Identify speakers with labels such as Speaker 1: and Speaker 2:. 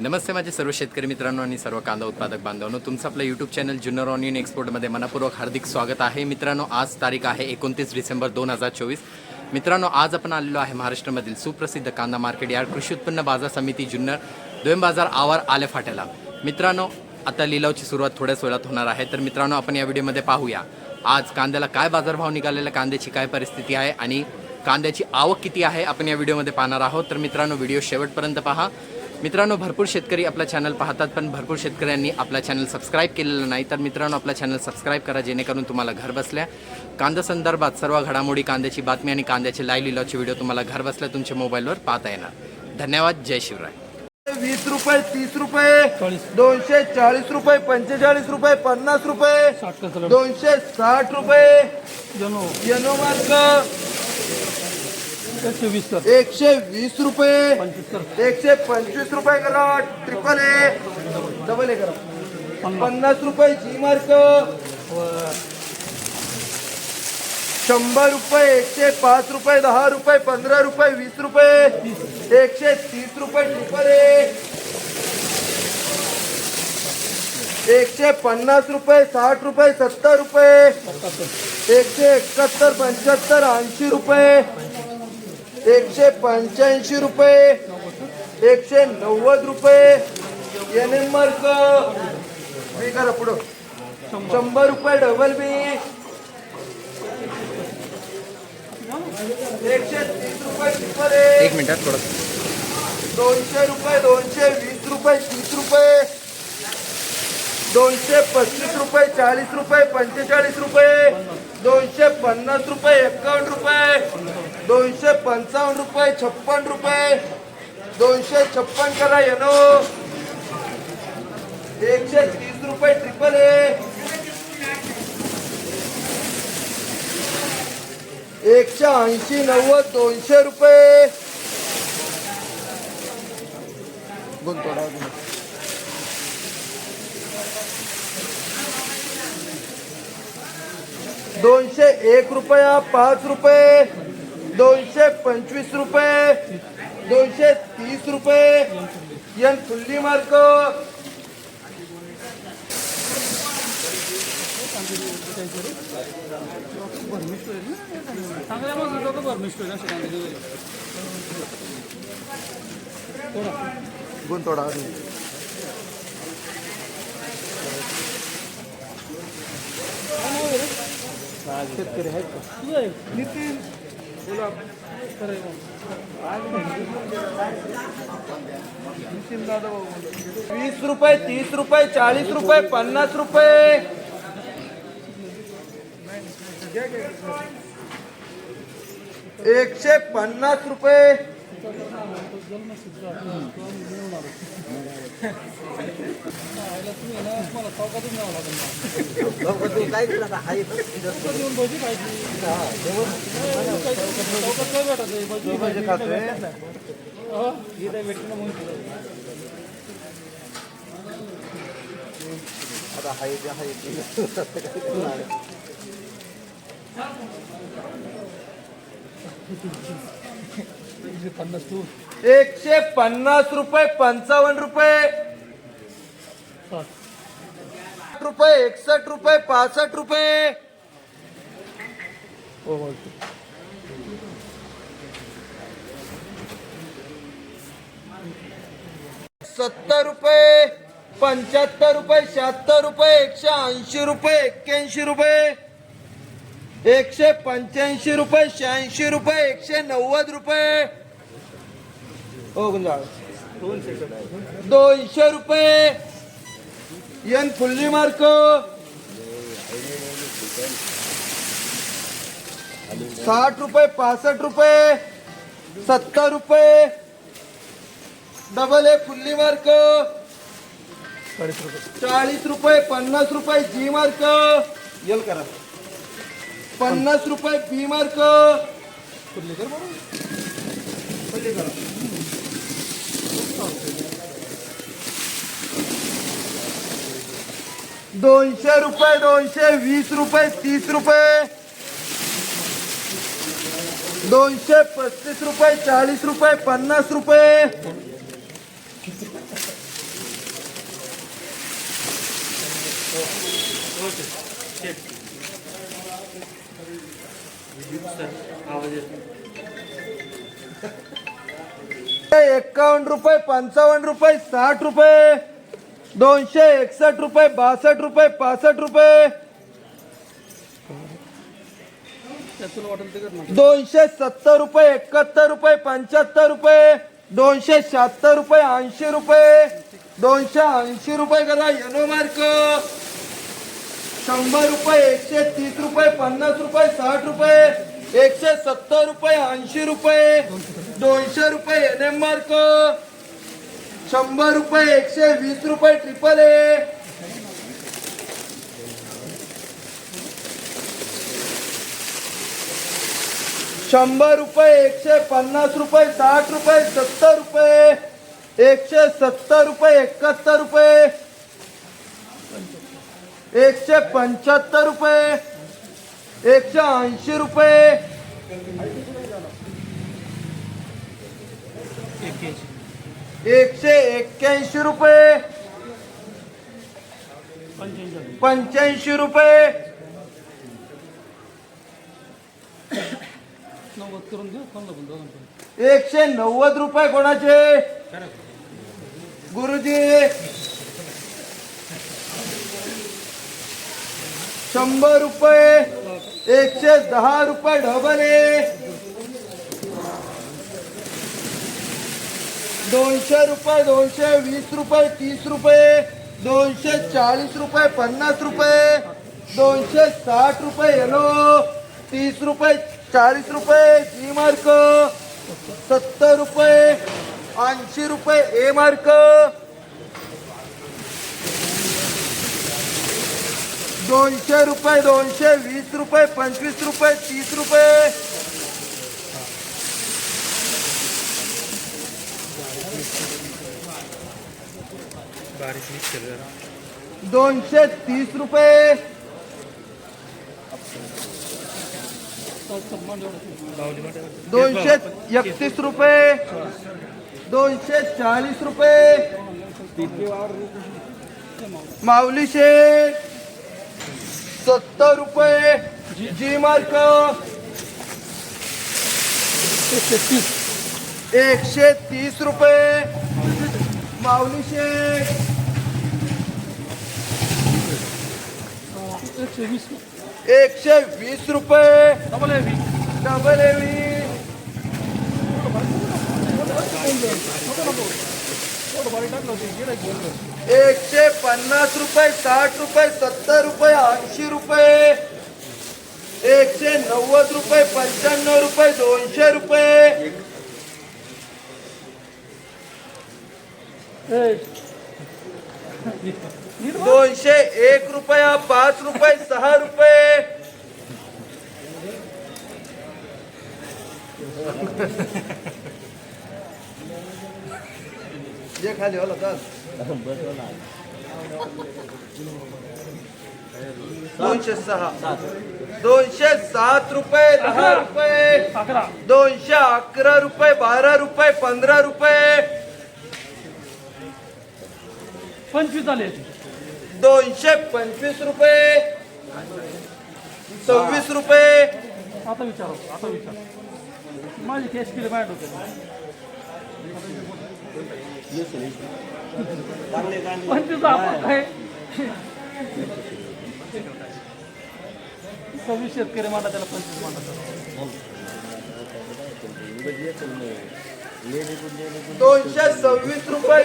Speaker 1: नमस्ते माझे सर्व शेतकरी मित्रांनो आणि सर्व कांदा उत्पादक बांधवांनो तुमचं आपलं यूट्यूब चॅनल जुन्नर ऑनियन एक्सपोर्टमध्ये मनापूर्वक हार्दिक स्वागत आहे. मित्रांनो आज तारीख आहे एकोणतीस डिसेंबर दोन हजार चोवीस. मित्रांनो आज आपण आलेलो आहे महाराष्ट्रामधील सुप्रसिद्ध कांदा मार्केट यार्ड कृषी उत्पन्न बाजार समिती जुन्नर दोन बाजार आवार आले फाट्याला. मित्रांनो आता लिलावची सुरुवात थोड्याच वेळात होणार आहे. तर मित्रांनो आपण या व्हिडिओमध्ये पाहूया. आज कांद्याला काय बाजारभाव निघालेला कांद्याची काय परिस्थिती आहे आणि कांद्याची आवक किती आहे आपण या व्हिडिओमध्ये पाहणार आहोत. तर मित्रांनो व्हिडिओ शेवटपर्यंत पहा. मित्रांनो भरपूर शेतकरी आपला चॅनल पाहतात पण भरपूर शेतकऱ्यांनी आपला चॅनल सबस्क्राईब केलेलं नाही. तर मित्रांनो आपला चॅनल सबस्क्राईब करा जेणेकरून तुम्हाला घर बसल्या कांदा संदर्भात सर्व घडामोडी कांद्याची बातमी आणि कांद्याचे लाईव्ह लिलावचे व्हिडिओ तुम्हाला घर बसल्या तुमच्या मोबाईलवर पाहता येणार. धन्यवाद. जय शिवराय.
Speaker 2: वीस रुपये तीस रुपये दोनशे चाळीस रुपये पंचेचाळीस रुपये पन्नास रुपये दोनशे साठ रुपये.
Speaker 3: जनो
Speaker 2: यनो मार्क.
Speaker 3: एकशे वीस
Speaker 2: रुपये. एकशे पंचवीस रुपये करा. ट्रिपल ए डबल ए करा. पन्नास. रुपये जी मार्क शंभर रुपये एकशे पाच रुपये दहा रुपये पंधरा रुपये वीस रुपये. एकशे तीस रुपये ट्रिपल ए एकशे पन्नास रुपये साठ रुपये सत्तर रुपये. एकशे एकाहत्तर पंच्याहत्तर ऐंशी रुपये. एकशे पंच्याऐंशी रुपये एकशे नव्वद रुपये. एन एम मार्क बी करा पुढं. शंभर रुपये डबल बी एकशे तीस रुपये ट्रिपल
Speaker 1: एक मिनिटात थोडं.
Speaker 2: दोनशे रुपये दोनशे वीस रुपये तीस रुपये. दोनशे पस्तीस रुपये चाळीस रुपये पंचेचाळीस रुपये. दोनशे पन्नास रुपये एकावन्न रुपये. दोनशे पंचावन्न रुपये छप्पन रुपये. दोनशे छप्पन करा येनो. एकशे तीस रुपये ट्रिपल ए एकशे ऐंशी नव्वद दोनशे रुपये. गुंतवणूक दोनशे एक रुपया पाच रुपये. दोनशे पंचवीस रुपये दोनशे तीस रुपये यन फुल्ली मार्क.
Speaker 3: चांगल्या मग लोक बरं मिस्टर असे कांदे
Speaker 2: गुंतवडा शेतकरी आहेत का? नितीन. बोला नितीन दादा वीस रुपये तीस रुपये चाळीस रुपये पन्नास रुपये. एकशे पन्नास रुपये.
Speaker 3: मला चौकातून न्यावं लागेल चौकात येऊन भजी खायची चौकात काय भेटत आहे? भजी
Speaker 2: भजी खातोय.
Speaker 3: हो, इथे भेटली ना म्हणून
Speaker 2: आता हाय ते हाय
Speaker 3: एकशे पन्नास तू.
Speaker 2: एकशे पन्नास रुपये पंचावन्न रुपये.
Speaker 3: साठ
Speaker 2: रुपये एकसष्ट रुपये पासष्ट रुपये.
Speaker 3: हो बोलतो
Speaker 2: सत्तर रुपये पंच्याहत्तर रुपये शहात्तर रुपये एकशे ऐंशी रुपये एक्क्याऐंशी रुपये. एकशे पंच्याऐंशी रुपये शहाऐंशी रुपये एकशे नव्वद रुपये. हो गुंजाळ. दोनशे रुपये. N fully mark. साठ रुपये पासष्ट रुपये. सत्तर रुपये. Double A fully mark.
Speaker 3: चाळीस रुपये
Speaker 2: पन्नास रुपये जी मार्क. यल करा. पन्नास रुपये बी मार्क.
Speaker 3: कुठली कर
Speaker 2: पहिले करा. दोनशे रुपये दोनशे वीस रुपये तीस रुपये. दोनशे पस्तीस रुपये चाळीस रुपये पन्नास रुपये. आवाज येतो एक्कावन्न रुपये पंचावन्न रुपये साठ रुपये दोनशे एकसष्ट रुपये बासष्ट रुपये पासष्ट रुपये. दोनशे सत्तर रुपये एकाहत्तर रुपये पंच्याहत्तर रुपये दोनशे शहात्तर रुपये ऐंशी रुपये दोनशे ऐंशी रुपये करा यनो मार्क. शंभर रुपये एकशे तीस रुपये पन्नास रुपये साठ रुपये एकशे सत्तर रुपये ऐंशी रुपये. दोनशे रुपये एन एम मार्क शंभर रुपये एकशे वीस रुपये ट्रिपल ए शंभर रुपये एकशे पन्नास रुपये साठ रुपये सत्तर रुपये. एकशे सत्तर रुपये एकाहत्तर रुपये. एकशे पंच्याहत्तर रुपये. एकशे ऐंशी रुपये. एकशे एक्क्याऐंशी. रुपये. पंच्याऐंशी रुपये. एकशे नव्वद रुपये कोणाचे? गुरुजी. शंभर रुपये. एकशे दहा रुपये डबल दोनशे रुपये दोनशे वीस रुपये तीस रुपये दोनशे चाळीस रुपये पन्नास रुपये दोनशे साठ रुपये येलो तीस रुपये चाळीस रुपये जी मार्क सत्तर रुपये ऐंशी रुपये ए मार्क. दोनशे रुपये दोनशे वीस रुपये पंचवीस रुपये तीस रुपये दोनशे तीस रुपये. दोनशे एकतीस रुपये. दोनशे चाळीस रुपये. माऊली शेठ सत्तर रुपये. G mark. एकशे तीस रुपये. एकशे वीस. रुपये. डबल एवी एकशे पन्नास रुपये साठ रुपये सत्तर रुपये ऐंशी रुपये. एकशे नव्वद रुपये पंच्याण्णव रुपये दोनशे रुपये. दोनशे एक रुपया पाच रुपये सहा रुपये. जे खाली होला तर दोनशे सहा. दोनशे सात रुपये दहा रुपये. दोनशे अकरा रुपये बारा रुपये पंधरा रुपये.
Speaker 3: पंचवीस आले.
Speaker 2: दोनशे पंचवीस रुपये. सव्वीस रुपये.
Speaker 3: आता विचारा आता विचार. माझी केस केली माझ्या डोक्यात? पंचवीस आपण काय? सव्वीस शेतकरी मांडा त्याला पंचवीस मांडा
Speaker 2: दोनशे सव्वीस रुपये